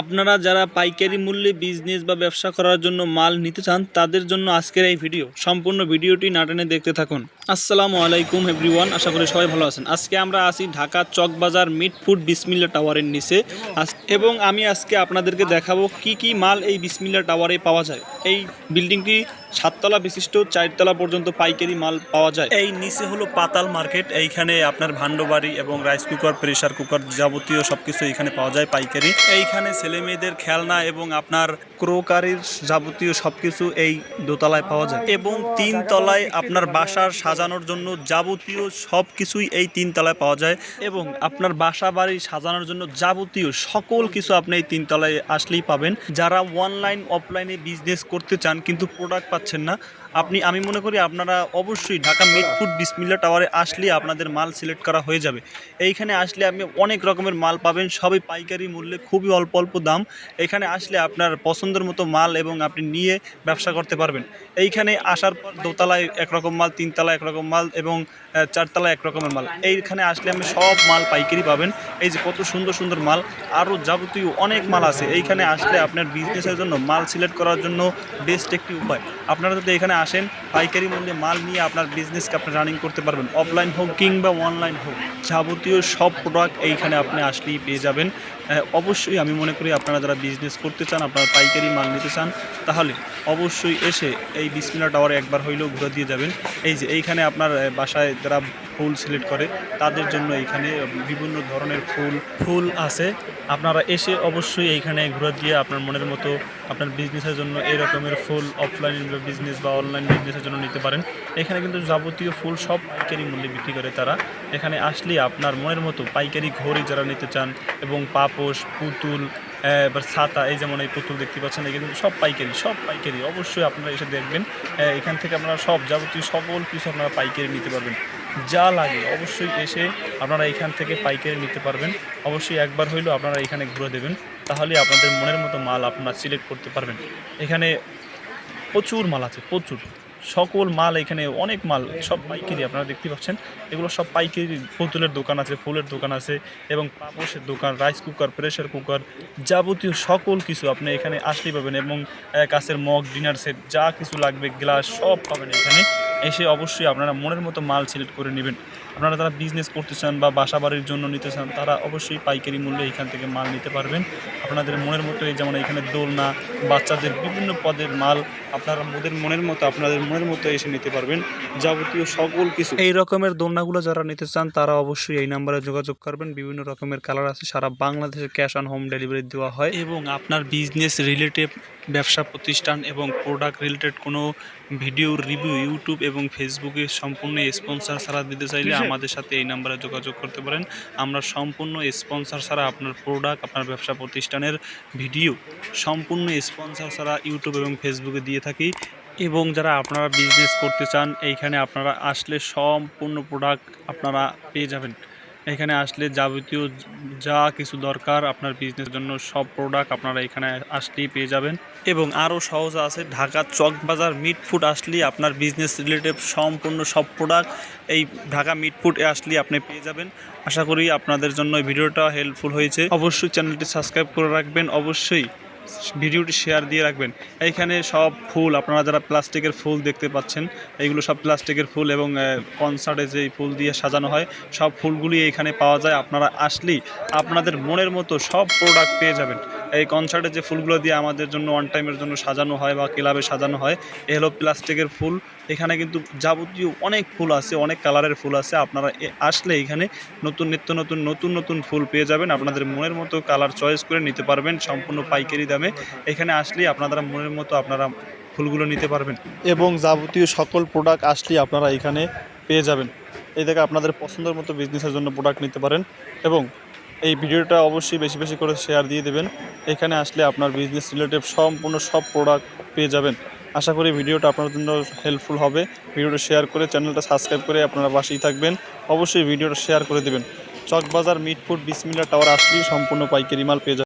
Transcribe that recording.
আপনারা যারা পাইকারি মূল্যে বিজনেস বা ব্যবসা করার জন্য মাল নিতে চান, তাদের জন্য আজকের এই ভিডিও সম্পূর্ণ ভিডিওটি নাটনে দেখতে থাকুন। আসসালামু আলাইকুম এভরিওয়ান, আশা করি সবাই ভালো আছেন। আজকে আমরা আছি ঢাকা চকবাজার মিট ফুড বিসমিল্লা টাওয়ারের নিচে। এবং আমি আজকে আপনাদেরকে দেখাবো কি কি মাল এই বিসমিল্লা টাওয়ারে পাওয়া যায়। এই বিল্ডিংটি সাততলা বিশিষ্ট, চারতলা পর্যন্ত পাইকারি মাল পাওয়া যায়। এই নিচে হলো পাতাল মার্কেট, এইখানে আপনার ভান্ডবাড়ি এবং রাইস কুকার, প্রেসার কুকার যাবতীয় সবকিছু এখানে পাওয়া যায় পাইকারি। এইখানে ছেলে মেয়েদের খেলনা এবং আপনার ক্রোকারির যাবতীয় সবকিছু এই দোতলায় পাওয়া যায়। এবং তিন তলায় আপনার বাসার সাজানোর জন্য যাবতীয় সব কিছুই এই তিন তলায় পাওয়া যায় এবং আপনার বাসা বাড়ি সাজানোর জন্য যাবতীয় সকল কিছু আপনি এই তিন তলায় আসলেই পাবেন। যারা অনলাইন অফলাইনে বিজনেস করতে চান কিন্তু প্রোডাক্ট পাচ্ছেন না আপনি, আমি মনে করি আপনারা অবশ্যই ঢাকা মিড ফুড বিসমিল্লা টাওয়ারে আসলে আপনাদের মাল সিলেক্ট করা হয়ে যাবে। এইখানে আসলে আপনি অনেক রকমের মাল পাবেন, সবই পাইকারি মূল্যে, খুবই অল্প অল্প দাম। এখানে আসলে আপনার পছন্দের মতো মাল এবং আপনি নিয়ে ব্যবসা করতে পারবেন। এইখানে আসার পর দোতলায় একরকম মাল তিনতলা একরকম মাল এবং চারতলা একরকমের এক রকমের মাল। এইখানে আসলে আপনি সব মাল পাইকারি পাবেন। এই যে কত সুন্দর সুন্দর মাল, আরও যাবতীয় অনেক মাল আছে। এইখানে আসলে আপনার বিজনেসের জন্য মাল সিলেক্ট করার জন্য বেস্ট একটি উপায়। আপনারা যদি এখানে hacen পাইকারি মূল্যে মাল নিয়ে আপনার বিজনেসকে আপনি রানিং করতে পারবেন অফলাইন হোক কিংবা অনলাইন হোক, যাবতীয় সব প্রোডাক্ট এইখানে আপনি আসলেই পেয়ে যাবেন। অবশ্যই আমি মনে করি আপনারা যারা বিজনেস করতে চান, আপনারা পাইকারি মাল নিতে চান, তাহলে অবশ্যই এসে এই বিসমিলা টাওয়ারে একবার হইলেও ঘুরে দিয়ে যাবেন। এই যে এইখানে আপনার বাসায় যারা ফুল সিলেক্ট করে, তাদের জন্য এইখানে বিভিন্ন ধরনের ফুল ফুল আছে। আপনারা এসে অবশ্যই এইখানে ঘুরে দিয়ে আপনার মনের মতো আপনার বিজনেসের জন্য এই রকমের ফুল অফলাইন বিজনেস বা অনলাইন বিজনেসের জন্য নিতে পারেন। এখানে কিন্তু যাবতীয় ফুল সব পাইকারি মূল্যে বিক্রি করে তারা। এখানে আসলে আপনার মনের মতো পাইকারি ঘড়ি যারা নিতে চান এবং পাপোশ, পুতুল এবার ছাতা, এই যেমন এই পুতুল দেখতে পাচ্ছেন, এগুলো কিন্তু সব পাইকারি সব পাইকারি। অবশ্যই আপনারা এসে দেখবেন। এখান থেকে আপনারা সব যাবতীয় সকল কিছু আপনারা পাইকারি নিতে পারবেন। যা লাগে অবশ্যই এসে আপনারা এখান থেকে পাইকারি নিতে পারবেন। অবশ্যই একবার হইলেও আপনারা এখানে ঘুরে দেবেন, তাহলে আপনাদের মনের মতো মাল আপনারা সিলেক্ট করতে পারবেন। এখানে প্রচুর মাল আছে, প্রচুর। সকল মাল এখানে, অনেক মাল, সব পাইকারি আপনারা দেখতে পাচ্ছেন। এগুলো সব পাইকারি পুতুলের দোকান আছে, ফুলের দোকান আছে এবং পাপোশের দোকান রাইস কুকার প্রেশার কুকার যাবতীয় সকল কিছু আপনি এখানে আসতেই পাবেন এবং কাছের মগ ডিনার সেট যা কিছু লাগবে গ্লাস সব পাবেন এখানে। এসে অবশ্যই আপনারা মনের মতো মাল সিলেক্ট করে নেবেন। আপনারা যারা বিজনেস করতে চান বা বাসা বাড়ির জন্য নিতে চান তারা অবশ্যই পাইকারি মূল্যে এখান থেকে মাল নিতে পারবেন। আপনাদের মনের মতো এই যেমন এখানে দোলনা বাচ্চাদের বিভিন্ন পদের মাল আপনারা ওদের মনের মতো আপনাদের মনের মতো এসে নিতে পারবেন। যাবতীয় সকল কিছু। এই রকমের দোলনাগুলো যারা নিতে চান তারা অবশ্যই এই নাম্বারে যোগাযোগ করবেন। বিভিন্ন রকমের কালার আছে সারা বাংলাদেশে ক্যাশ অন হোম ডেলিভারি দেওয়া হয়। এবং আপনার বিজনেস রিলেটেড ব্যবসা প্রতিষ্ঠান এবং প্রোডাক্ট রিলেটেড কোনো ভিডিও রিভিউ ইউটিউব এবং ফেসবুকে সম্পূর্ণ স্পন্সর ছাড়া দিতে চাইলে আমাদের সাথে এই নাম্বারে যোগাযোগ করতে পারেন। আমরা সম্পূর্ণ স্পন্সর ছাড়া আপনার প্রোডাক্ট আপনার ব্যবসা প্রতিষ্ঠানের ভিডিও সম্পূর্ণ স্পন্সর ছাড়া ইউটিউব এবং ফেসবুকে দিয়ে থাকি। এবং যারা আপনারা বিজনেস করতে চান, এইখানে আপনারা আসলে সম্পূর্ণ প্রোডাক্ট আপনারা পেয়ে যাবেন। এখানে আসলে যাবতীয় যা কিছু দরকার আপনার বিজনেসের জন্য, সব প্রোডাক্ট আপনারা এখানে আসলেই পেয়ে যাবেন। এবং আরও সহজ আছে, ঢাকা চকবাজার মিট ফুড আসলেই আপনার বিজনেস রিলেটেড সম্পূর্ণ সব প্রোডাক্ট এই ঢাকা মিট ফুড আসলেই আপনি পেয়ে যাবেন। আশা করি আপনাদের জন্য ভিডিওটা হেল্পফুল হয়েছে। অবশ্যই চ্যানেলটি সাবস্ক্রাইব করে রাখবেন। অবশ্যই ভিডিওটি শেয়ার দিয়ে রাখবেন। এইখানে সব ফুল, আপনারা যারা প্লাস্টিকের ফুল দেখতে পাচ্ছেন, এইগুলো সব প্লাস্টিকের ফুল এবং কনসার্টে যে ফুল দিয়ে সাজানো হয়, সব ফুলগুলি এখানে পাওয়া যায়। আপনারা আসলেই আপনাদের মনের মতো সব প্রোডাক্ট পেয়ে যাবেন। এই কনসার্টে যে ফুলগুলো দিয়ে আমাদের জন্য ওয়ান টাইমের জন্য সাজানো হয় বা ক্লাবে সাজানো হয় এ হলো প্লাস্টিকের ফুল। এখানে কিন্তু যাবতীয় অনেক ফুল আছে, অনেক কালারের ফুল আছে। আপনারা আসলে এখানে নতুন নিত্য নতুন নতুন নতুন ফুল পেয়ে যাবেন। আপনাদের মনের মতো কালার চয়েস করে নিতে পারবেন সম্পূর্ণ পাইকারি দামে। এখানে আসলেই আপনারা মনের মতো আপনারা ফুলগুলো নিতে পারবেন। এবং যাবতীয় সকল প্রোডাক্ট আসলেই আপনারা এখানে পেয়ে যাবেন। এই থেকে আপনাদের পছন্দের মতো বিজনেসের জন্য প্রোডাক্ট নিতে পারেন। এবং এই ভিডিওটা অবশ্যই বেশি বেশি করে শেয়ার দিয়ে দেবেন। এখানে আসলে আপনার বিজনেস রিলেটেড সম্পূর্ণ সব প্রোডাক্ট পেয়ে যাবেন। আশা করি ভিডিওটা আপনার জন্য হেল্পফুল হবে। ভিডিওটা শেয়ার করে চ্যানেলটা সাবস্ক্রাইব করে আপনারা পাশেই থাকবেন। অবশ্যই ভিডিওটা শেয়ার করে দেবেন। চকবাজার মিটফুট বিসমিল্লা টাওয়ার আসলেই সম্পূর্ণ পাইকারি মাল পেয়ে